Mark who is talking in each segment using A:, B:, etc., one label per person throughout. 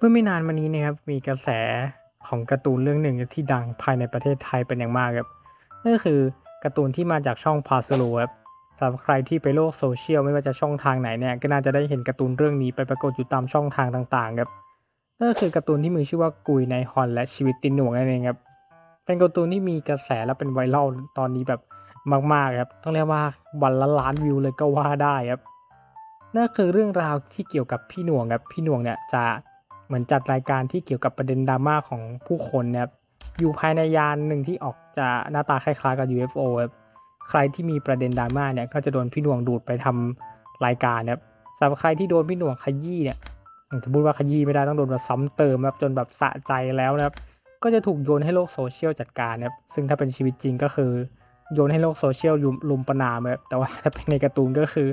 A: เมื่อไม่นานมานี้นะครับมีกระแสของการ์ตูนเรื่องหนึ่งที่ดังภายในประเทศไทยเป็นอย่างมากครับนั่นก็คือการ์ตูนที่มาจากช่องพาสโลครับสำหรับใครที่ไปโลกโซเชียลไม่ว่าจะช่องทางไหนเนี่ยก็น่าจะได้เห็นการ์ตูนเรื่องนี้ไปปรากฏอยู่ตามช่องทางต่างๆครับนั่นก็คือการ์ตูนที่มีชื่อว่ากุยในฮอนและชีวิตตินหน่วงนั่นเองครับเป็นการ์ตูนที่มีกระแสและเป็นไวรัลตอนนี้แบบมากๆครับต้องเรียกว่าวันละล้านวิวเลยก็ว่าได้ครับนั่นคือเรื่องราวที่เกี่ยวกับพี่หน่วงครับพี่หน่วงเนี่ยจะ เหมือนจัดรายการที่เกี่ยวกับประเด็นดราม่าของผู้คนนะครับอยู่ภายในยานหนึ่งที่ออกจะหน้าตาคล้ายๆกับ UFO ครับใครที่มีประเด็นดราม่าเนี่ยก็จะโดนพี่หน่วงดูดไปทำรายการนะครับสำหรับใครที่โดนพี่หน่วงขยี้เนี่ยจะพูดว่าขยี้ไม่ได้ต้องโดนแบบซ้ำเติมครับจนแบบสะใจแล้วนะครับ ก็จะถูกโยนให้โลกโซเชียลจัดการนะครับซึ่งถ้าเป็นชีวิตจริงก็คือโยนให้โลกโซเชียลลุมลุมประนามครับแต่ว่าถ้าเป็นในการ์ตูนก็คือ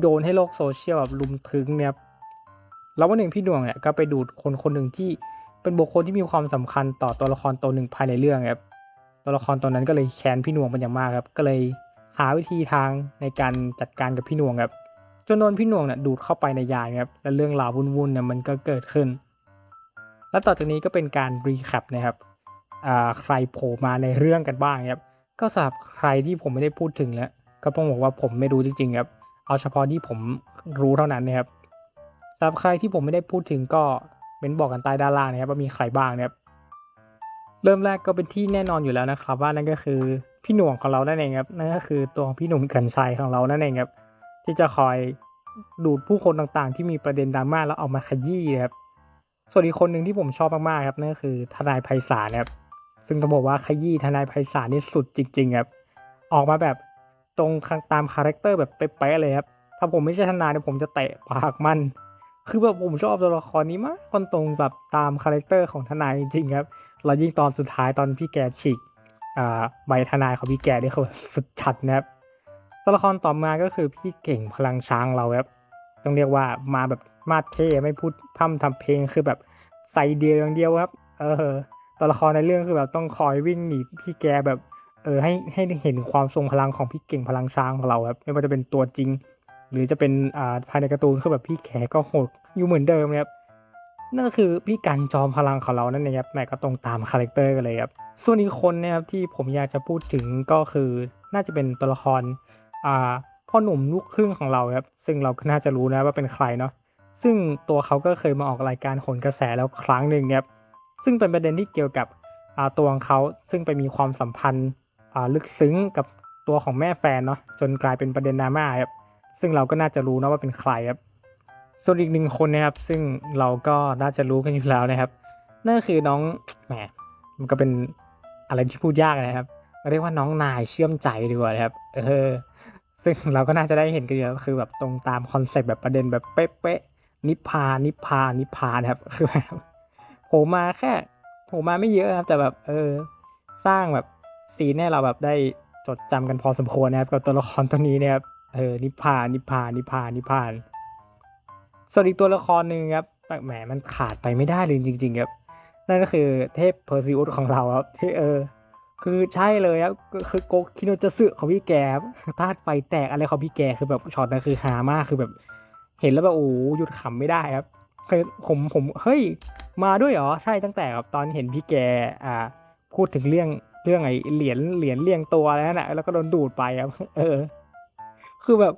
A: โยนให้โลกโซเชียลแบบลุมถึงเนี่ย แล้ววันหนึ่งพี่ดวงเนี่ยก็ไปดูดคนคนหนึ่งที่เป็นบุคคลที่มีความสำคัญต่อตัวละครตัวหนึ่งภายในเรื่องครับตัวละครตัวนั้นก็เลยแค้นพี่หน่วงเป็นอย่างมากครับ ก็เลยหาวิธีทางในการจัดการกับพี่หน่วงครับจนโดนพี่หน่วงเนี่ยดูดเข้าไปในยานครับและเรื่องราววุ่นๆเนี่ยมันก็เกิดขึ้น และต่อจากนี้ก็เป็นการรีแคปนะครับใครโผล่มาในเรื่องกันบ้างครับก็สำหรับใครที่ผมไม่ได้พูดถึงแล้วก็ต้องบอกว่าผมไม่รู้จริงๆครับเอาเฉพาะที่ผมรู้เท่านั้นนะครับ สำหรับใครที่ผมไม่ได้พูดถึงก็เป็นบอกกันใต้ด้านล่างนะครับว่ามีใครบ้างนะครับเริ่มแรกก็เป็นที่แน่นอนอยู่แล้วนะครับว่านั่นก็คือพี่หน่วงของเรานั่นเองครับนั่นก็คือตัวของพี่หนุ่มกัญชัยของเรานั่นเองครับที่จะคอยดูดผู้คนต่างๆ ที่มีประเด็นดราม่าแล้วเอามาขยี้ครับส่วนอีกคนหนึ่งที่ผมชอบมากๆครับนั่นก็คือทนายไพศาลครับซึ่งต้องบอกว่าขยี้ทนายไพศาลนี่สุดจริงๆครับออกมาแบบตรงตามคาแรคเตอร์แบบเป๊ะๆเลยครับถ้าผมไม่ใช่ทนายเนี่ยผมจะเตะปากมัน คือแบบผมชอบตัวละครนี้มากคนตรงแบบตามคาแรคเตอร์ของทนายจริงครับแล้วยิ่งตอนสุดท้ายตอนพี่แกฉีกอ่าใบทนายของพี่แกนี่เขาสุดชัดนะครับตัวละครต่อมาก็คือพี่เก่งพลังช้างเราครับต้องเรียกว่ามาแบบมาดเท่ไม่พูดพร่ำทำเพลงคือแบบใส่เดียวอย่างเดียวครับ เออตัวละครในเรื่องคือแบบต้องคอยวิ่งหนีพี่แกแบบเออให้ให้เห็นความทรงพลังของพี่เก่งพลังช้างของเราครับไม่ว่าจะเป็นตัวจริง รือจะเป็นอ่าภายในการ์ตูนคือแบบพี่แขก็โหดอยู่เหมือนเดิมนะครับนั่นก็คือพี่กันจอมพลังของเรานั่นเองครับแม่ก็ตรงตามคาแรคเตอร์กันเลยครับส่วนอีกคนนะครับที่ผมอยากจะพูดถึงก็คือน่าจะเป็นตัวละครอ่าพ่อหนุ่มลูกครึ่งของเราครับซึ่งเราก็น่าจะรู้นะว่าเป็นใครเนาะซึ่งตัวเขาก็เคยมาออกรายการโหนกระแสแล้วครั้งหนึ่งครับซึ่งเป็นประเด็นที่เกี่ยวกับอ่าตัวของเขาซึ่งไปมีความสัมพันธ์อ่าลึกซึ้งกับตัวของแม่แฟนเนาะจนกลายเป็นประเด็นดราม่าครับ ซึ่งเราก็น่าจะรู้นะว่าเป็นใครครับ ส่วนอีกหนึ่งคนนะครับ ซึ่งเราก็น่าจะรู้กันอยู่แล้วนะครับ นั่นคือน้องแหมมันก็เป็นอะไรที่พูดยากนะครับเรียกว่าน้องนายเชื่อมใจดีกว่านะครับ เออ ซึ่งเราก็น่าจะได้เห็นกันอยู่แล้วคือแบบตรงตามคอนเซ็ปต์แบบประเด็นแบบเป๊ะๆนิพพานนิพพานนิพพานครับ คือแบบโผล่มาแค่โผล่มาไม่เยอะครับ แต่แบบ เออ สร้างแบบซีนเนี่ยเราแบบได้จดจำกันพอสมควรนะครับกับตัวละครตัวนี้นี่ยครับ เออนิพพานนิพพานนิพพานนิพพานส่วนอีกตัวละครหนึ่งครับแหมมันขาดไปไม่ได้เลยจริง ๆ ครับ นั่นก็คือเทพเพอร์ซิอุสของเราครับที่เออ คือใช่เลยครับคือโกคิโนจะสึของพี่แกธาตุไฟแตกอะไรของพี่แกคือแบบช็อตนั้นคือฮามากคือแบบ เห็นแล้วแบบโอ้หยุดขำไม่ได้ครับคือผมผมเฮ้ยมาด้วยเหรอใช่ตั้งแต่แบบตอนเห็นพี่แกอ่าพูดถึงเรื่องเรื่องไอ้เหรียญเหรียญเรียงตัวแล้วนะแล้วก็โดนดูดไปครับ เออ คือแบบ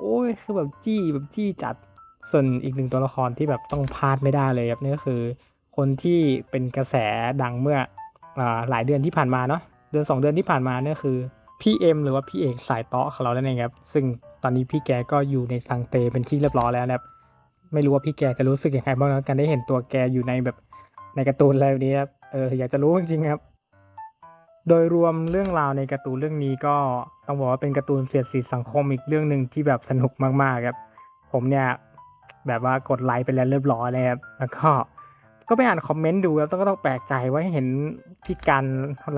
A: โอ้ยคือแบบจี้แบบจี้จัดส่วนอีกหนึ่งตัวละครที่แบบต้องพลาดไม่ได้เลยครับนี่ก็คือ คนที่เป็นกระแสดังเมื่ออหลายเดือนที่ผ่านมาเนาะเดือนสองเดือนที่ผ่านมาเนี่ยคือพี่เอ็มหรือว่าพี่เอกสายเตาะของเรานั่นเองครับซึ่งตอนนี้พี่แกก็อยู่ในสังเตเป็นที่เรียบร้อยแล้วนะครับไม่รู้ว่าพี่แกจะรู้สึกยังไงบ้างนะการได้เห็นตัวแกอยู่ในแบบในการ์ตูนอะไรแบบนี้ครับเอออยากจะรู้จริงๆครับ โดยรวมเรื่องราวในการ์ตูนเรื่องนี้ก็ต้องบอกว่าเป็นการ์ตูนเสียดสีสังคมอีกเรื่องหนึ่งที่แบบสนุกมากๆครับ ผมเนี่ยแบบว่ากดไลค์ไปแล้วเรียบร้อยเลยครับแล้วก็ก็ไปอ่านคอมเมนต์ดูแล้วต้องก็ต้องแปลกใจว่าเห็นพี่กัน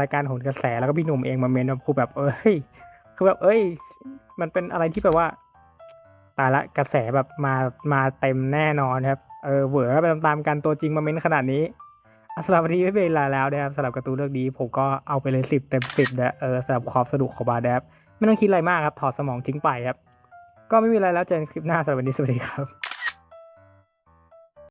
A: รายการโหนกระแสแล้วก็พี่หนุ่มเองมาเมนต์ว่าคือแบบเอ้ยคือแบบเอ้ย มันเป็นอะไรที่แบบว่าตายละกระแสแบบมามาเต็มแน่นอนครับเออเหวอไปตามๆกันตัวจริงมาเมนต์ขนาดนี้ สำหรับวันนี้ไม่เป็นเวลาแล้วนะครับสำหรับการ์ตูนเรื่องนี้ผมก็เอาไปเลยสิบเต็มสิบนะเออสำหรับความสนุกของบาร์แดบไม่ต้องคิดอะไรมากครับถอดสมองทิ้งไปครับ ก็ไม่มีอะไรแล้วเจอกันคลิปหน้าสำหรับวันนี้สวัสดีครับ